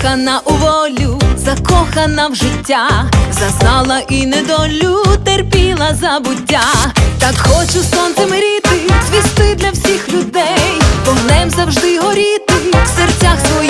закохана у волю, закохана в життя, зазнала і недолю, терпіла забуття. Так хочу сонцем мріти, звісти для всіх людей, вогнем завжди горіти в серцях своїх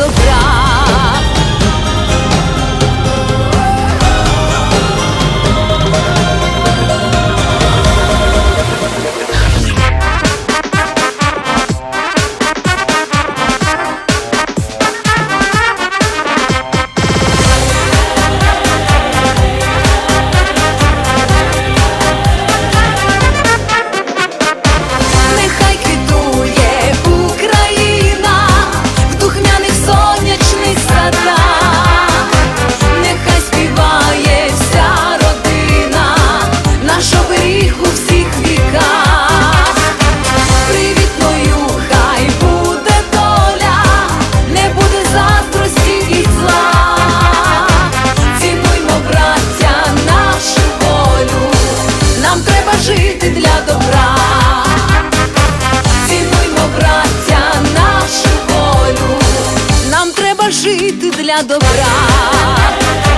добра. для добра.